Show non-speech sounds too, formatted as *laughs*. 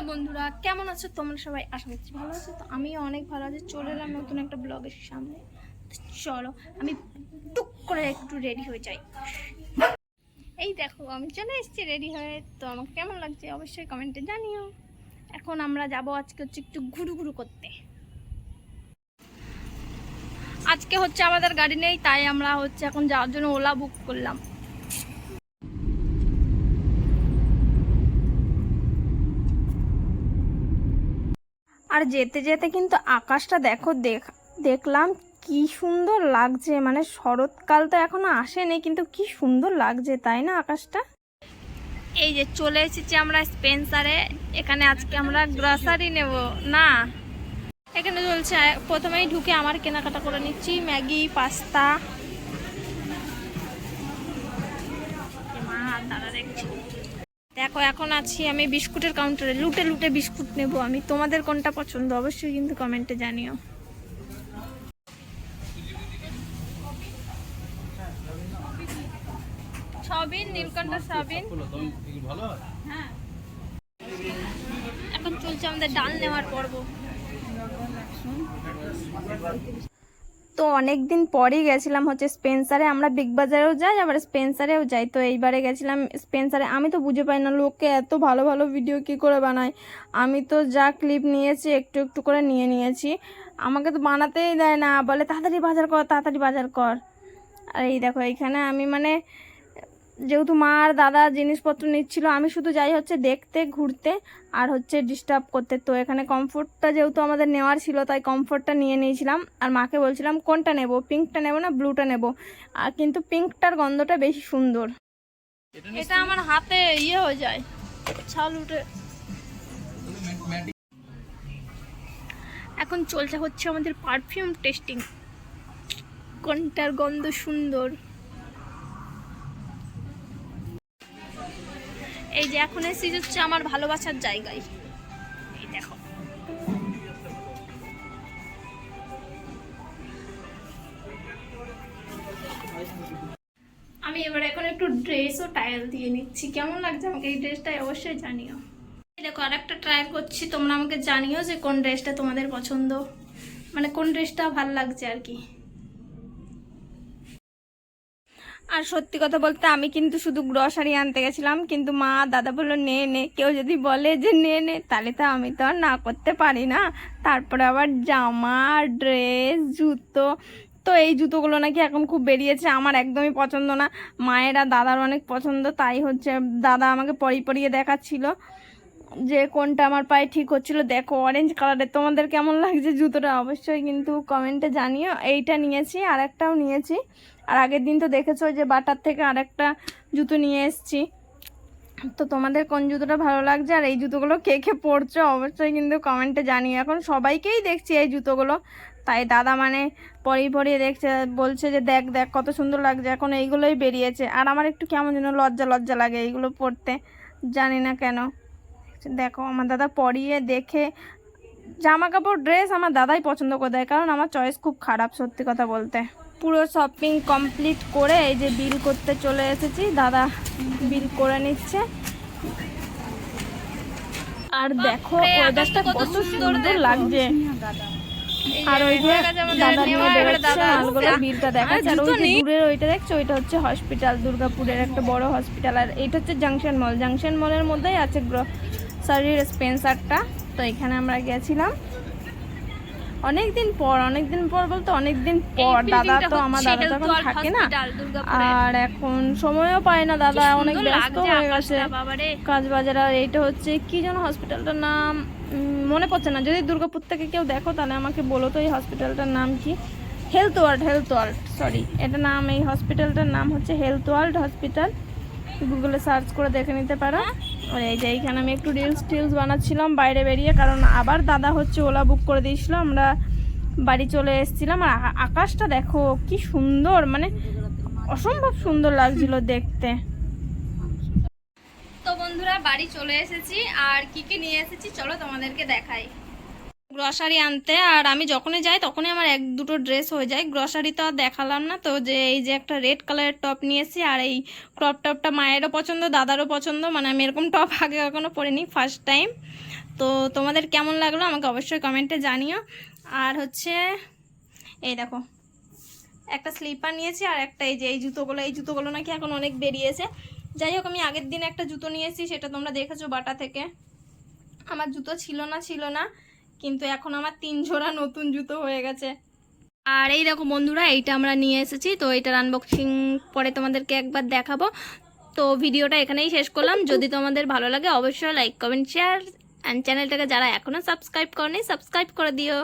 Hello বন্ধুরা, কেমন আছো? তোমরা সবাই আশা করছি ভালো আছো। তো আমিও অনেক ভালো আছি। চলে এলাম নতুন একটা ব্লগের সামনে। চলো, আমি টুক করে একটু রেডি হয়ে যাই। এই দেখো, আমি চলে এসেছি রেডি হয়ে। তো আমাকে কেমন লাগছে অবশ্যই কমেন্টে জানিও। এখন আমরা যাব আজকে হচ্ছে একটু ঘুরু ঘুরু করতে। আজকে হচ্ছে আমাদের গাড়ি নেই, তাই আমরা হচ্ছে এখন যাওয়ার জন্য ওলা বুক করলাম। আর যেতে যেতে কিন্তু আকাশটা দেখো দেখ দেখলাম কি সুন্দর লাগছে। মানে শরৎকাল তো এখনও আসেনি কিন্তু কি সুন্দর লাগছে তাই না আকাশটা? এই যে চলে এসেছি আমরা স্পেন্সারে এখানে আজকে আমরা গ্রসারি নেব না? এখানে চলছে প্রথমেই ঢুকে আমার কেনাকাটা করে নিচ্ছি ম্যাগি পাস্তা। মা দাদা দেখছি। দেখো, এখন আছি আমি বিস্কুটের কাউন্টারে লুটে লুটে বিস্কুট নেব আমি। তোমাদের কোনটা পছন্দ? অবশ্যই কিন্তু কমেন্টে জানিও। নীলকণ্ঠ হ্যাঁ। এখন চলছে আমাদের ডাল নেওয়ার পর্ব। তো অনেক দিন পরেই গেছিলাম হচ্ছে স্পেন্সারে, আমরা বিগ বাজারেও যাই, আবার স্পেন্সারেও যাই। তো এইবারে গেছিলাম স্পেন্সারে। আমি তো বুঝে পাই না লোককে এত ভালো ভালো ভিডিও কি করে বানায়? আমি তো যা ক্লিপ নিয়েছি, একটু একটু করে নিয়ে নিয়েছি। আমাকে তো বানাতেই দেয় না, বলে তাড়াতাড়ি বাজার কর, তাড়াতাড়ি বাজার কর। আর এই দেখো, এইখানে আমি মানে যেহেতু মা আর দাদা জিনিসপত্র নিচ্ছিল, আমি শুধু যাই হচ্ছে দেখতে, ঘুরতে আর হচ্ছে ডিস্টার্ব করতে। তো এখানে কমফোর্টটা যেহেতু আমাদের নেওয়ার ছিল, তাই কমফোর্টটা নিয়ে নিয়েছিলাম। আর মাকে বলছিলাম, কোনটা নেব? পিঙ্কটা নেব না ব্লুটা নেব? আর কিন্তু পিঙ্কটার গন্ধটা বেশি সুন্দর। এটা আমার হাতে ইয়ে হয়ে যায়, ছাল উঠে। এখন চলছে হচ্ছে আমাদের পারফিউম টেস্টিং কোনটার গন্ধ সুন্দর? এই যে এখন এসেছি হচ্ছে আমার ভালোবাসার জায়গায়। আমি এবার এখন একটু ড্রেস ও টাইল দিয়ে নিচ্ছি। কেমন লাগছে আমাকে এই ড্রেসটা অবশ্যই জানিও। দেখো আর একটা ট্রাই করছি। তোমরা আমাকে জানিও যে কোন ড্রেসটা তোমাদের পছন্দ। মানে কোন ড্রেসটা ভালো লাগছে আর কি। আর সত্যি কথা বলতে আমি কিন্তু শুধু গ্রসারি আনতে গেছিলাম, কিন্তু মা দাদা বলল, নে নে। কেউ যদি বলে যে, নে নে, তাহলে তো আমি তো আর না করতে পারি না। তারপরে আবার জামা ড্রেস জুতো। তো এই জুতোগুলো নাকি এখন খুব বেরিয়েছে, আমার একদমই পছন্দ না। মায়েরা দাদার অনেক পছন্দ, তাই হচ্ছে দাদা আমাকে পরিয়ে পরিয়ে দেখাচ্ছিল। যে কোনটা আমার পায়ে ঠিক হচ্ছিল, দেখো অরেঞ্জ কালারের তোমাদের কেমন লাগছে জুতোটা? অবশ্যই কিন্তু কমেন্টে জানিও। এইটা নিয়েছি আর একটাও নিয়েছি। আর আগের দিন তো দেখেছ যে বাটার থেকে আরেকটা জুতো নিয়ে এসেছি। তো তোমাদের কোন জুতোটা ভালো লাগছে আর এই জুতোগুলো কে কে পরছো অবশ্যই কিন্তু কমেন্টে জানিও। এখন সবাইকেই দেখছি এই জুতোগুলো। তাই দাদা মানে পরিয়ে পরিয়ে দেখছে, বলছে যে দেখ দেখ কত সুন্দর লাগছে। এখন এইগুলোই বেরিয়েছে। আর আমার একটু কেমন যেন লজ্জা লজ্জা লাগে এইগুলো পরতে। জানি না কেন। দেখো আমার দাদা পরিয়ে দেখে জামা কাপড় ড্রেস আমার দাদাই পছন্দ করে দেয় কারণ আমার চয়েস খুব খারাপ সত্যি কথা বলতে। পুরো শপিং কমপ্লিট করে এই যে বিল করতে চলে এসেছি দাদা বিল করে নিচ্ছে। আর দেখো ওয়েদারটা কত সুন্দর লাগছে। আর ওই যে দাদা নিয়ে বেরোচ্ছে মালগুলো বিলটা দেখাচ্ছে। আর ওই যে দূরের ওইটা দেখছ? ওইটা হচ্ছে হসপিটাল দুর্গাপুরের একটা বড় হসপিটাল আর এইটা হচ্ছে জাংশন মল জাংশন মলের মধ্যেই আছে গ্রসারির স্পেন্সারটা তো এখানে আমরা গেছিলাম। অনেক দিন পর অনেক দিন পর বলতে অনেক দিন পর। দাদা তো আমার দাদা তো এখন থাকে না আর এখন সময়ও পায় না দাদা অনেক ব্যস্ত হয়ে গেছে। কাজ বাজার আর এইটা হচ্ছে কি যেন হসপিটালটার নাম মনে পড়ছে না। যদি দুর্গাপুর থেকে কেউ দেখো তাহলে আমাকে বলো তো এই হসপিটালটার নাম কি? Health world health world sorry এটা নাম এই হসপিটালটার নাম হচ্ছে হেলথ ওয়ার্ল্ড হসপিটাল গুগলে সার্চ করে দেখে নিতে পারো। আর এই যে এইখানে আমি একটু রিলস টিলস বানাচ্ছিলাম, বাইরে বেরিয়ে, কারণ আবার দাদা হচ্ছে ওলা বুক করে দিয়েছিল, আমরা বাড়ি চলে এসেছিলাম, আর আকাশটা দেখো কি সুন্দর মানে অসম্ভব সুন্দর লাগছিল দেখতে। তো বন্ধুরা, বাড়ি চলে এসেছি, আর কি কি নিয়ে এসেছি, চলো তোমাদেরকে দেখাই। গ্রসারি আনতে, আর আমি যখনই যাই তখনই আমার এক দুটো ড্রেস হয়ে যায়। গ্রসারি তো আর দেখালাম না, তো যে এই যে একটা রেড কালারের টপ নিয়েছি, আর এই ক্রপ টপটা মায়েরও পছন্দ, দাদারও পছন্দ মানে আমি এরকম টপ *laughs* আগে কখনো পরিনি ফার্স্ট টাইম তো তোমাদের কেমন লাগল আমাকে অবশ্যই কমেন্টে জানিও। আর হচ্ছে, এই দেখো, একটা স্লিপার নিয়েছি, আর একটা এই যে এই জুতোগুলো এই জুতোগুলো নাকি এখন অনেক বেরিয়েছে। যাই হোক, আমি আগের দিন একটা জুতো নিয়েছি সেটা তোমরা দেখেছ বাটা থেকে। আমার জুতো ছিল না ছিল না। কিন্তু এখন আমার তিন জোড়া নতুন জুতো হয়ে গেছে। আর এই দেখো বন্ধুরা, এইটা আমরা নিয়ে এসেছি, তো এটার আনবক্সিং পরে তোমাদেরকে একবার দেখাবো। তো ভিডিওটা এখানেই শেষ করলাম। যদি তোমাদের ভালো লাগে, অবশ্যই লাইক কমেন্ট শেয়ার অ্যান্ড চ্যানেলটাকে যারা এখনও সাবস্ক্রাইব করেনি সাবস্ক্রাইব করে দিও।